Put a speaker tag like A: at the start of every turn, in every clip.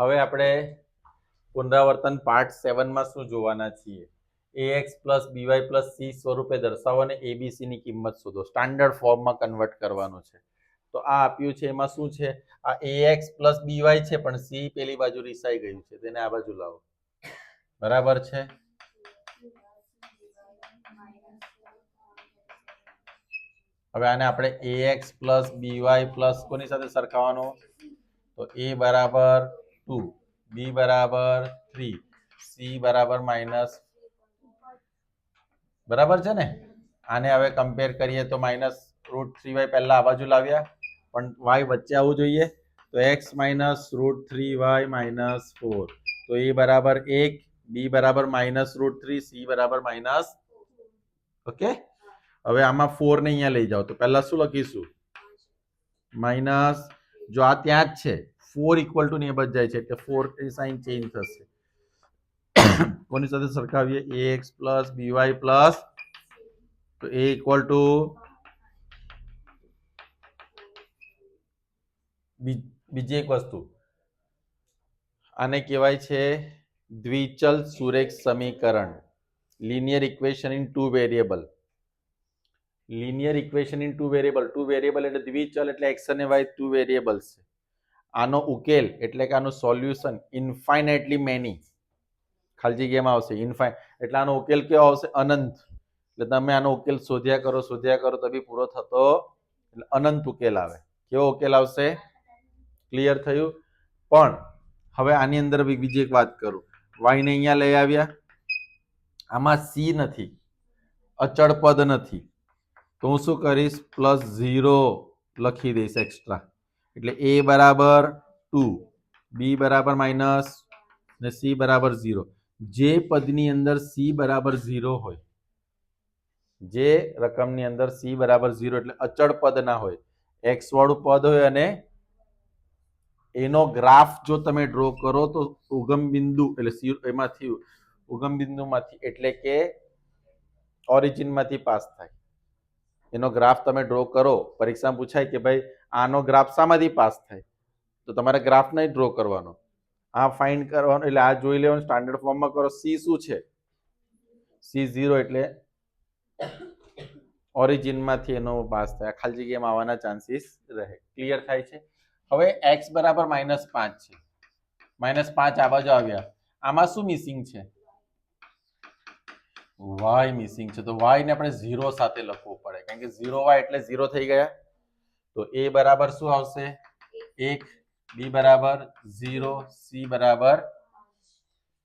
A: હવે આપણે પુનરાવર્તન પાર્ટ સેવનમાં શું જોવાના છીએ? A x plus b y plus c સ્વરૂપે દર્શાવો અને એબીસીની કિંમત શોધો. સ્ટાન્ડર્ડ ફોર્મમાં કન્વર્ટ કરવાનું છે. તો આ આપ્યું છે, એમાં શું છે? આ એ એક્સ પ્લસ બીવાય છે, પણ સી પેલી બાજુ રિસાઈ ગયું છે. તેને આ બાજુ લાવો. બરાબર છે? હવે આને આપણે a x plus b y plus કોની સાથે સરખાવવાનો? તો એ બરાબર ટુ બી બરાબર થ્રી સી બરાબર માઇનસ બરાબર છે ને? આને હવે કમ્પેર કરીએ તો માઇનસ રૂટ થ્રી વાય પહેલાં આ બાજુ લાવ્યા, પણ વાય વચ્ચે આવવું જોઈએ, તો x minus root three y minus four તો એ બરાબર એક, બી બરાબર માઇનસ રૂટ થ્રી સી બરાબર માઇનસ, ઓકે? હવે આમાં ફોરને અહીંયા લઈ જાઓ, તો પહેલાં શું લખીશું? માઇનસ, જો આ ત્યાં જ છે ફોર ઇક્વલ ટુ જ જાય છે, એટલે ફોર સાઇન ચેન્જ થશે. કોની સાથે સરખાવીએ? A x plus b y plus તો એ ઇક્વલ ટુ બીજી એક વસ્તુ. આને કહેવાય છે દ્વિચલ સુરેખ સમીકરણ. Linear equation in two variable linear equation in two variable two variable એટલે દ્વિચલ એટલે એક્સ અને વાય ટુ વેરિયેબલ્સ છે. આનો ઉકેલ એટલે કે આનું સોલ્યુશન ઇન્ફાઇનાઇટલી મેની ખાલી જગ્યામાં આવશે? ઇન્ફાઇન એટલે આનો ઉકેલ કેવો આવશે? અનંત. એટલે તમે આનો ઉકેલ શોધ્યા કરો શોધ્યા કરો તો બી પૂરો થતો એટલે અનંત ઉકેલ આવે. કેવો ઉકેલ આવશે? ક્લિયર થયું? પણ હવે આની અંદર બી બીજી એક વાત કરું. વાયને અહીંયા લઈ આવ્યા. આમાં સી નથી. અચળ પદ નથી. તો હું શું કરીશ? પ્લસ ઝીરો લખી દઈશ એક્સ્ટ્રા એટલે એ બરાબર ટુ બી બરાબર માઇનસ ને સી બરાબર ઝીરો જે પદની અંદર સી બરાબર ઝીરો હોય, જે રકમની અંદર સી બરાબર ઝીરો એટલે અચળ પદ ના હોય એક્સ વાળું પદ હોય અને એનો ગ્રાફ જો તમે ડ્રો કરો તો ઉગમ બિંદુ એટલે સી એમાંથી ઉગમ બિંદુમાંથી એટલે કે ઓરિજિનમાંથી પાસ થાય. એનો ગ્રાફ તમે ડ્રો કરો, પરીક્ષામાં પૂછાય કે ભાઈ આનો ગ્રાફ શામાંથી પાસ થાય. તો તમારે ગ્રાફ નહીં ડ્રો કરવાનો. આ ફાઇન્ડ કરવાનો, એટલે આ જોઈ લેવાનું સ્ટાન્ડર્ડ ફોર્મમાં કરો સી શું છે? સી ઝીરો એટલે ઓરિજિનમાંથી એનો પાસ થાય. ખાલી જગ્યામાં આવવાના ચાન્સીસ રહે. ક્લિયર થાય છે? હવે એક્સ બરાબર માઇનસ પાંચ છે. માઇનસ પાંચ આ બાજુ આવ્યા. આમાં શું મિસિંગ છે? વાય મિસિંગ છે. તો વાય ને આપણે ઝીરો સાથે લખવું પડે. કારણ કે ઝીરો વાય એટલે ઝીરો થઈ ગયા. તો એ બરાબર શું આવશે? એક, બી બરાબર, ઝીરો, સી બરાબર.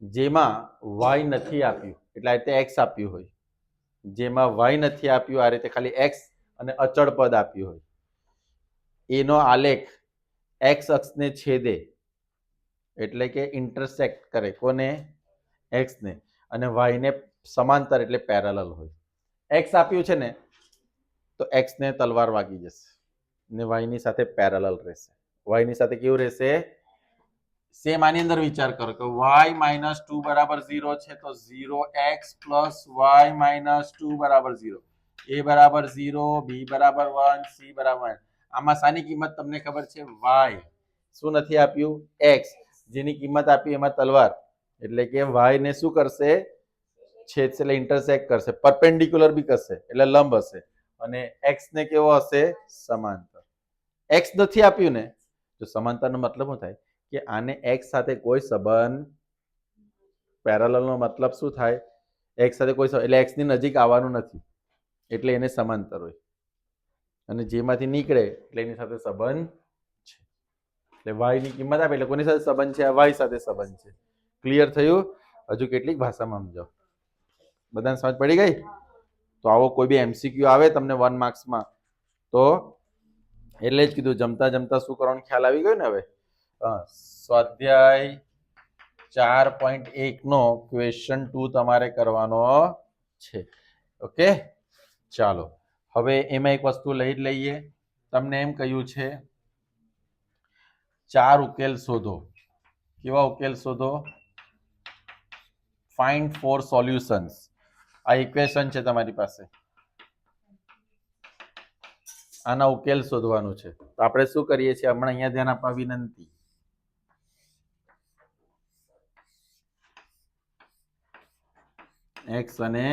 A: જેમાં વાય નથી આપ્યું. એટલે આ રીતે એક્સ આપ્યું હોય. જેમાં વાય નથી આપ્યું, આ રીતે ખાલી એક્સ અને અચળ પદ આપ્યું હોય. એનો આલેખ એક્સ અક્ષને છેદે. એટલે કે ઇન્ટરસેક્ટ કરે. કોને? એક્સને અને વાયને સમાંતર એટલે પેરેલલ હોય. એક્સ આપ્યું છે ને, તો એક્સને તલવાર વાગી જશે. ને વાયની સાથે પેરેલલ રહેશે. વાયની સાથે કેવું રહેશે? સેમ આની અંદર વિચાર કરો કે વાય માઇનસ ટુ બરાબર ઝીરો છે તો zero x plus y minus two બરાબર ઝીરો એ બરાબર ઝીરો બી બરાબર વન સી બરાબર. આમાં સાની કિંમત તમને ખબર છે? વાય શું નથી આપ્યું? એક્સ જેની કિંમત આપી એમાં તલવાર. એટલે કે વાય ને શું કરશે? છેદ એટલે ઇન્ટરસેક્ટ કરશે. પરપેન્ડિક્યુલર બી કરશે. એટલે લંબ હશે. અને એક્સ ને કેવો હશે? સમાંતર એક્સ નથી આપ્યું ને, તો સમાંતરનો મતલબ શું થાય? કે આને એક્સ સાથે કોઈ સંબંધ પેરેલલનો મતલબ શું થાય? એક્સ સાથે કોઈ એટલે એક્સની નજીક આવવાનું નથી, એટલે એને સમાંતર હોય. અને જેમાંથી નીકળે, એટલે એની સાથે સંબંધ છે. એટલે વાયની કિંમત આપે, એટલે કોની સાથે સંબંધ છે? આ વાય સાથે સંબંધ છે. ક્લિયર થયું? હજુ કેટલીક ભાષામાં સમજો. બધાને સમજ પડી ગઈ? તો આવો કોઈ બી એમસીક્યુ આવે તમને વન માર્ક્સમાં તો એટલે જ કીધું, જમતા જમતા શું કરવાનું ખ્યાલ આવી ગયો ને હવે? સ્વાધ્યાય ચાર પોઈન્ટ એક નો ક્વેશ્ચન ટુ તમારે કરવાનો છે. ઓકે? ચાલો. હવે એમાં એક વસ્તુ લઈ લઈએ. તમને એમ કહ્યું છે, ચાર ઉકેલ શોધો. કેવા ઉકેલ શોધો? ફાઇન્ડ ફોર સોલ્યુશન્સ આ ઇક્વેશન છે તમારી પાસે. આના ઉકેલ શોધવાનો છે. તો આપણે શું કરીએ છીએ? હમણાં અહીંયા ધ્યાન આપવા વિનંતી એક્સ અને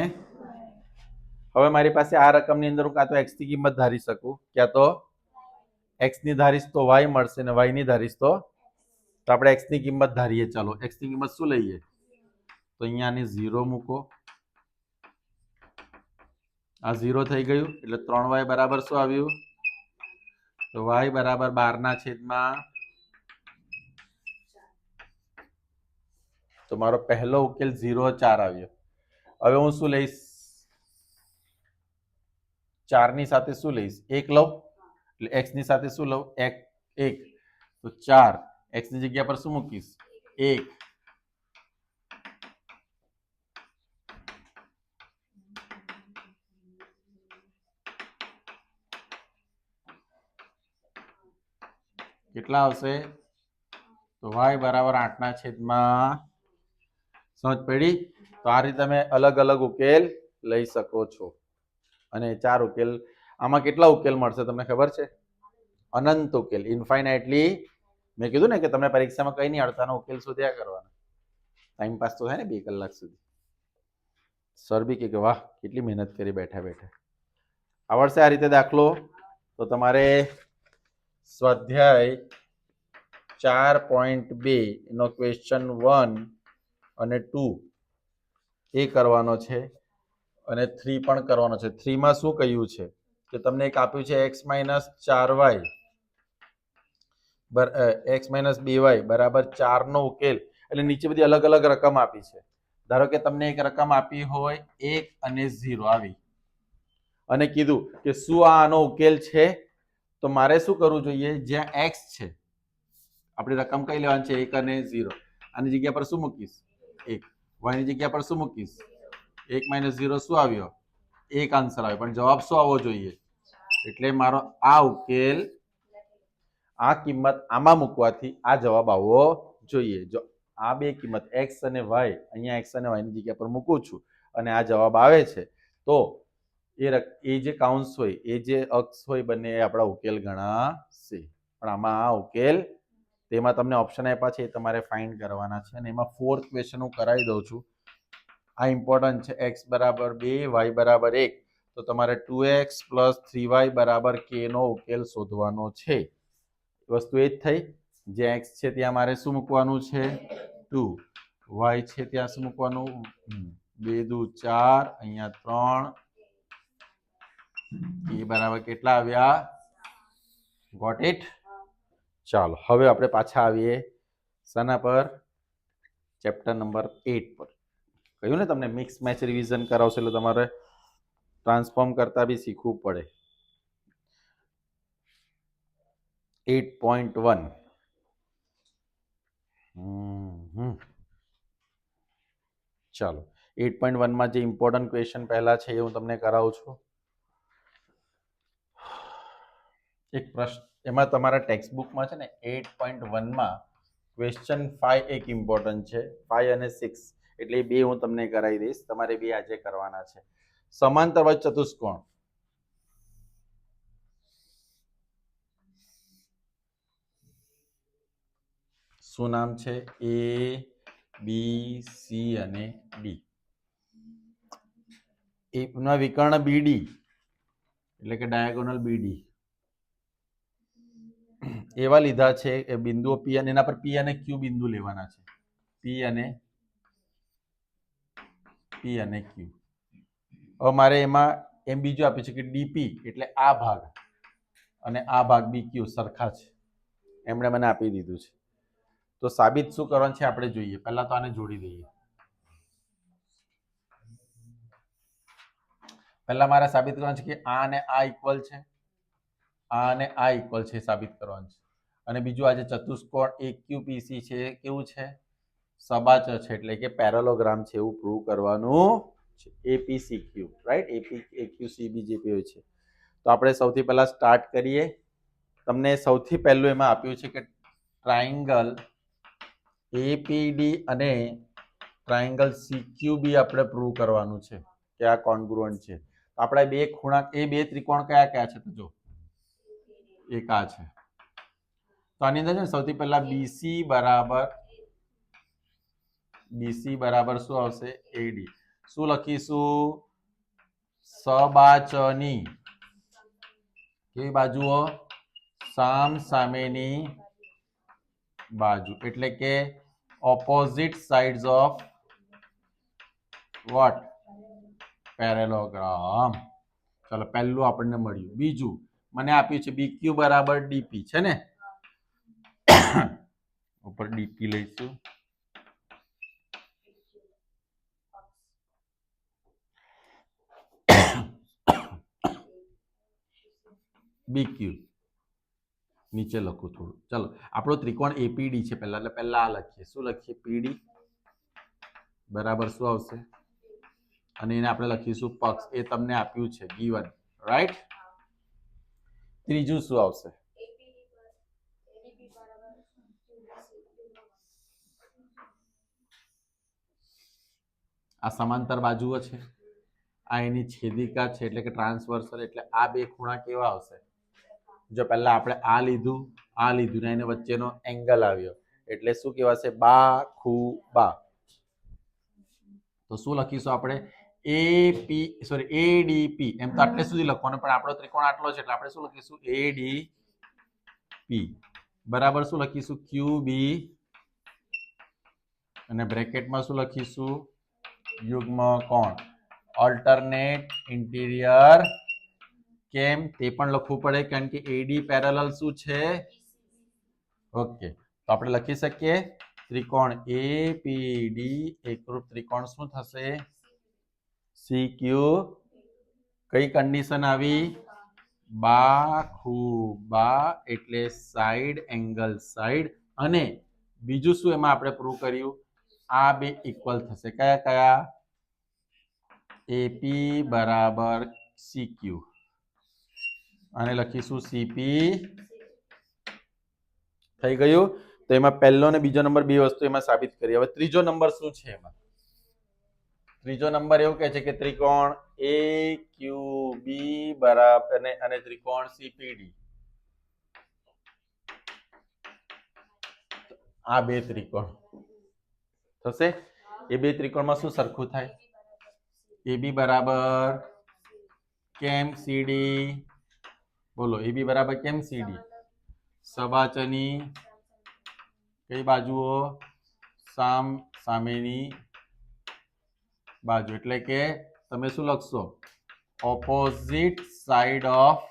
A: હવે મારી પાસે આ રકમની અંદર હું કાં તો એક્સની કિંમત ધારી શકું? ક્યાં તો? એક્સની ધારીશ તો વાય મળશે ને વાયની ધારીશ તો? આપણે એક્સની કિંમત ધારીએ. ચાલો એક્સની કિંમત શું લઈએ? તો અહીંયા આને ઝીરો મૂકો. આ ઝીરો થઈ ગયું, એટલે ત્રણ વાય બરાબર શું આવ્યું? તો વાય બરાબર બારના છેદમાં તો મારો પહેલો ઉકેલ ઝીરો ચાર આવ્યો. હવે હું શું લઈશ? ચારની સાથે શું લઈશ? એક લઉં? એટલે એક્સની સાથે શું લઉં? એક એક. તો ચાર. એક્સની જગ્યા પર શું મૂકીશ? એક. કેટલા આવશે? તો વાય બરાબર આઠના છેદમાં સમજ પડી તો આ રીતે તમે અલગ અલગ ઉકેલ લઈ શકો છો. અને ચાર ઉકેલ, આમાં કેટલા ઉકેલ મળશે તમને ખબર છે? અનંત ઉકેલ ઇન્ફાઇનાઇટલી મેં કીધું ને કે તમને પરીક્ષામાં કઈ નહીં અડતાનો ઉકેલ શોધ્યા કરવાનો. ટાઈમ પાસ તો થાય ને બે કલાક સુધી. સર બી કે વાહ, કેટલી મહેનત કરી બેઠા બેઠા. આવડશે આ રીતે દાખલો, તો તમારે સ્વાધ્યાય ચાર પોઈન્ટ બે નો ક્વેશ્ચન વન અને ટુ એ કરવાનો છે અને થ્રી પણ કરવાનો છે. થ્રીમાં શું કહ્યું છે? કે તમને એક આપ્યું છે એક્સ માઇનસ ચાર વાય એક્સ માઇનસ બે વાય બરાબર ચારનો ઉકેલ. એટલે નીચે બધી અલગ અલગ રકમ આપી છે. ધારો કે તમને એક રકમ આપી હોય એક અને ઝીરો આવી. અને કીધું કે શું આ આનો ઉકેલ છે? તો મારે શું કરવું જોઈએ? જ્યાં એક્સ છે, આપણી રકમ કઈ લેવાની છે? એક અને ઝીરો આની જગ્યા પર શું મૂકીશ? એક. વાયની જગ્યા પર શું મૂકીશ? એક માઇનસ ઝીરો શું આવ્યો? એક આન્સર આવ્યો. પણ જવાબ શું આવવો જોઈએ? એટલે મારો આ ઉકેલ આ કિંમત આમાં મૂકવાથી આ જવાબ આવવો જોઈએ. જો આ બે કિંમત એક્સ અને વાય અહીંયા એક્સ અને વાયની જગ્યા પર મૂકું છું અને આ જવાબ આવે છે, તો એ એ જે કાઉન્સ હોય, એ જે અક્ષ હોય, બંને એ આપણા ઉકેલ ગણાશે. પણ આમાં આ ઉકેલ, તેમાં તમને ઓપ્શન આપ્યા છે, એ તમારે ફાઇન્ડ કરવાના છે. અને એમાં ફોર્થ ક્વેશ્ચન હું કરાવી દઉં છું. આ ઇમ્પોર્ટન્ટ છે એક્સ બરાબર બે વાય બરાબર એક. તો તમારે two x plus three y બરાબર કે નો ઉકેલ શોધવાનો છે. વસ્તુ એ જ થઈ. જે એક્સ છે ત્યાં મારે શું મૂકવાનું છે? ટુ વાય છે ત્યાં શું મૂકવાનું? બે દુ ચાર, અહીંયા ત્રણ એ બરાબર કેટલા આવ્યા? ગોટ ઇટ ચાલો, હવે આપણે પાછા આવીએ શાના પર? ચેપ્ટર નંબર એટ પર. કહ્યું ને તમને મિક્સ મેચ રિવિઝન કરાવશે એટલે તમારે ટ્રાન્સફોર્મ કરતા બી શીખવું પડે. એટ પોઈન્ટ વન ચાલો એટ પોઈન્ટ વનમાં જે ઇમ્પોર્ટન્ટ ક્વેશ્ચન પહેલા છે એ હું તમને કરાવું છું. એક પ્રશ્ન, એમાં તમારા ટેક્સ્ટ બુકમાં છે ને એટ પોઈન્ટ વનમાં ક્વેશ્ચન ફાઈવ એક ઇમ્પોર્ટન્ટ છે ફાઈવ અને સિક્સ એટલે બે હું તમને કરાવી દઈશ, તમારે બે આજે કરવાના છે. સમાંતર વચ્ચે ચતુષ્કોણ. શું નામ છે? એ બી સી અને ડી એના વિકર્ણ બીડી એટલે કે ડાયાગોનલ બીડી એવા લીધા છે એ બિંદુઓ પી અને એના પર પી અને ક્યુ બિંદુ લેવાના છે. પી અને પી અને ક્યુ હવે મારે એમાં એમ બીજું આપ્યું છે કે ડીપી એટલે આ ભાગ અને આ ભાગ બી ક્યુ સરખા છે. એમણે મને આપી દીધું છે. તો સાબિત શું કરવાનું છે આપણે જોઈએ. પહેલા તો આને જોડી દઈએ. પહેલા મારે સાબિત કરવાનું છે કે આ અને આ ઇક્વલ છે. આ અને આ ઇક્વલ છે સાબિત કરવાનું છે. અને બીજું આજે ચતુષ્કોણ એ ક્યુપીસી છે એ કેવું છે? સબાચ છે, એટલે કે પેરેલોગ્રામ છે એવું પ્રૂવ કરવાનું છે. APC Q right AP AQ CB જે હોય છે. તો આપણે સૌથી પહેલાં સ્ટાર્ટ કરીએ. તમને સૌથી પહેલું એમાં આપ્યું છે કે ટ્રાયંગલ એપીડી અને ટ્રાયંગલ સીક્યુબી આપણે પ્રૂવ કરવાનું છે, કે આ કોન્ગ્રુઅન્ટ છે. આપણા બે ખૂણા, એ બે ત્રિકોણ કયા કયા છે તો જો એક આ છે. તો આની અંદર છે ને સૌથી પહેલા બીસી બરાબર બીસી બરાબર શું આવશે? એડી શું લખીશું? સબાચની. કેવી બાજુઓ સામ સામેની બાજુ. એટલે કે opposite sides of what parallelogram ચલો પહેલું આપણને મળ્યું. બીજું મને આપ્યું છે બી ક્યુ બરાબર ડીપી છે ને? ઉપર ડીપી લઈશું. બીક્યુ નીચે લખું થોડું. ચલો, આપણો ત્રિકોણ એપીડી છે પહેલા, એટલે પહેલા આ લખીએ. શું લખીએ? પીડી બરાબર શું આવશે? અને એને આપણે લખીશું પક્ષ. એ તમને આપ્યું છે ગીવન રાઈટ ત્રીજું શું આવશે? આ સમાંતર બાજુઓ છે. આ એની છેદિકા છે એટલે કે ટ્રાન્સવર્સલ એટલે આ બે ખૂણા કેવા આવશે? જો પહેલા આપણે આ લીધું આ લીધું ને એને વચ્ચેનો એંગલ આવ્યો. એટલે શું કહેવાશે? બા ખુ બા. તો શું લખીશું આપણે? એ પી સોરી એ ડી પી એમ તો આટલે સુધી લખવાનું, પણ આપણો ત્રિકોણ આટલો છે, એટલે આપણે શું લખીશું? એ ડી પી બરાબર શું લખીશું? ક્યુ બી અને બ્રેકેટમાં શું લખીશું? યુગ્મ કોણ ઓલ્ટરનેટ ઇન્ટિરિયર કેમ? તે પણ લખવું પડે, કારણ કે એડી પેરેલલ શું છે? ઓકે તો આપણે લખી શકીએ? ત્રિકોણ એ પી ડી એકરૂપ ત્રિકોણ શું થશે? સી ક્યુ કઈ કન્ડિશન આવી? બા ખૂ બા એટલે સાઈડ એંગલ સાઈડ અને બીજું શું એમાં આપણે પ્રૂવ કર્યું? આ બે ઇક્વલ થશે. કયા કયા? એપી બરાબર સીક્યુ અને લખીશું સીપી થઈ ગયું? તો એમાં પહેલો અને બીજો નંબર બે વસ્તુ એમાં સાબિત કરી. હવે ત્રીજો નંબર શું છે એમાં? ત્રીજો નંબર એવું કહે છે કે ત્રિકોણ એ ક્યુ બી બરાબર અને ત્રિકોણ સીપીડી આ બે ત્રિકોણ. થશે? એ બે ત્રિકોણમાં શું સરખું થાય? એ બી બરાબર કેમ સીડી બોલો એ બી બરાબર કેમ સીડી સવાચની કઈ બાજુઓ? સામ સામેની બાજુ. એટલે કે તમે શું લખશો? ઓપોઝિટ સાઈડ ઓફ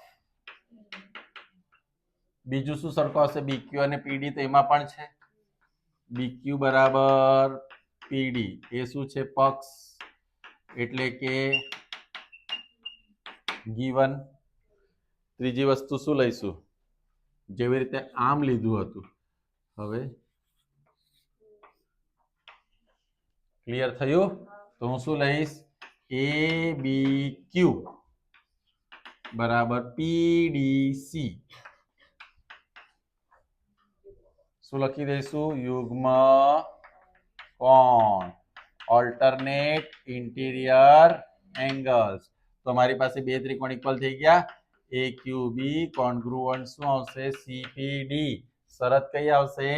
A: બીજું શું સરખું હશે? બીક્યુ અને પીડી તો એમાં પણ છે. બીક્યુ બરાબર પીડી એ શું છે? પક્ષ. એટલે કે ગીવન ત્રીજી વસ્તુ શું લઈશું? જેવી રીતે આમ લીધું હતું. હવે ક્લિયર થયું? તો હું શું લઈશ? એ બી ક્યુ બરાબર. પીડીસી શું લખી દઈશું? યુગ્મ કોણ? ઓલ્ટરનેટ ઇન્ટિરિયર એંગલ્સ તો મારી પાસે બે ત્રિકોણ ઇક્વલ થઈ ગયા. એ ક્યુ બી કોન્ગ્રુઅન્ટ શું આવશે? સીપીડી શરત કઈ આવશે?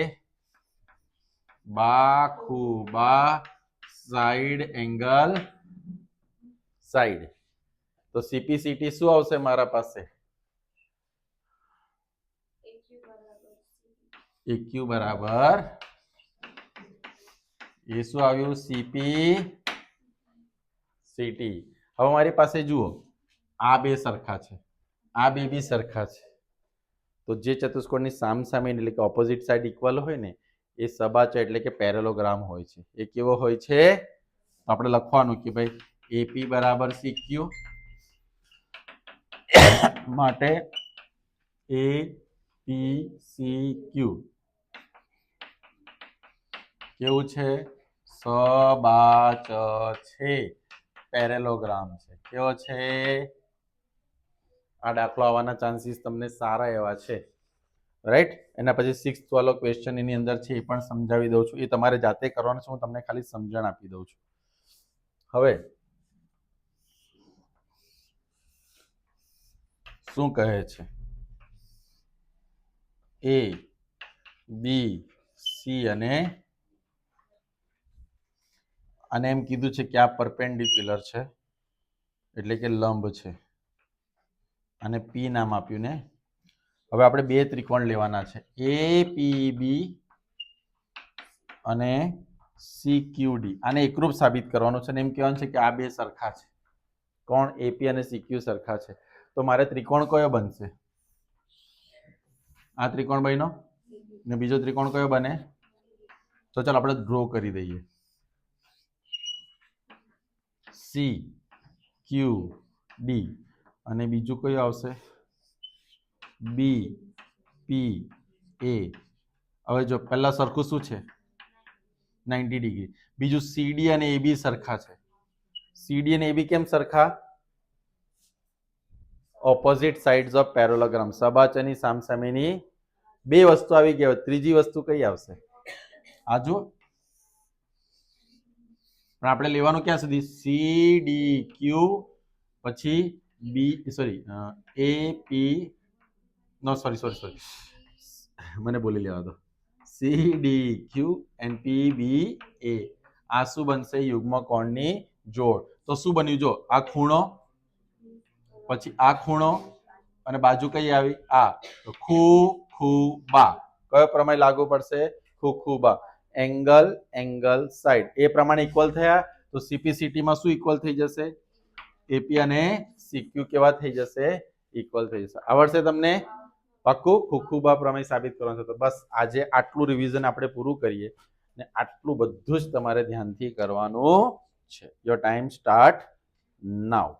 A: બા ખૂ બા સાઈડ એંગલ સાઈડ તો સીપીસીટી શું આવશે મારા પાસે? એક્યુ બરાબર. એ શું આવ્યું? સીપી સીટી હવે મારી પાસે જુઓ. આ બે સરખા છે. આ બે બી સરખા છે. તો જે ચતુષ્કોણની સામ સામે એટલે કે ઓપોઝિટ સાઈડ ઇક્વલ હોય ને એ સબાચ એટલે કે પેરેલોગ્રામ હોય છે. એ કેવો હોય છે? આપણે લખવાનું કે ભાઈ એપી બરાબર સીક્યુ માટે એ પી સી ક્યુ કેવું છે? સબાચ છે પેરેલોગ્રામ છે. કેવો છે? આ દાખલો આવવાના ચાન્સીસ તમને સારા એવા છે. રાઈટ એના પછી સિક્સ વાળો ક્વેશ્ચન એની અંદર છે એ પણ સમજાવી દઉં છું. એ તમારે જાતે કરવાનું છે, હું તમને ખાલી સમજણ આપી દઉં છું. હવે શું કહે છે? એ બી સી અને અને એમ કીધું છે કે આ પરપેન્ડિક્યુલર છે, એટલે કે લંબ છે. અને પી નામ આપ્યું ને હવે આપણે બે ત્રિકોણ લેવાના છે. એ પી બી અને સી ક્યુ ડી આને એકરૂપ સાબિત કરવાનું છે અને એમ કહેવાનું છે કે આ બે સરખા છે. કોણ એપી અને સીક્યુ સરખા છે. તો મારે ત્રિકોણ કયો બનશે? આ ત્રિકોણ બન્યો? ને બીજો ત્રિકોણ કયો બને? તો ચાલો આપણે ડ્રો કરી દઈએ. સી ક્યુ ડી અને બીજું કયું આવશે? બી પી એ હવે જો પહેલાં સરખું શું છે? નાઇન્ટી ડિગ્રી બીજું સીડી અને એબી સરખા છે. સીડી અને એબી કેમ સરખા? ઓપોઝિટ સાઇડ્સ ઓફ પેરોલોગ્રામ સબાચની સામસામેની બે વસ્તુ આવી ગઈ. ત્રીજી વસ્તુ કઈ આવશે? આ જુઓ. પણ આપણે લેવાનું ક્યાં સુધી? સી ડી ક્યુ પછી B sorry A P no sorry sorry sorry મને બોલી લેવા દો. C D Q and P B એ આ શું બનશે? યુગ્મ કોણની જોડ. તો શું બન્યું? જો, આ ખૂણો, પછી આ ખૂણો, અને બાજુ કઈ આવી? આ. ખૂ ખૂ, બા. કયો પ્રમાણે લાગુ પડશે? ખૂ ખૂ, બા. Angle angle, side. એ પ્રમાણે ઇક્વલ થયા? તો CPCT માં શું ઇક્વલ થઈ જશે? એપી અને સીક્યુ કેવા થઈ જશે? ઇક્વલ થઈ જશે. આવડશે તમને? પાક્કું ખુખુબા પ્રમેય સાબિત કરવાનું છે. તો બસ આજે આટલું રિવિઝન આપણે પૂરું કરીએ ને આટલું બધું જ તમારે ધ્યાનથી કરવાનું છે. Your time start now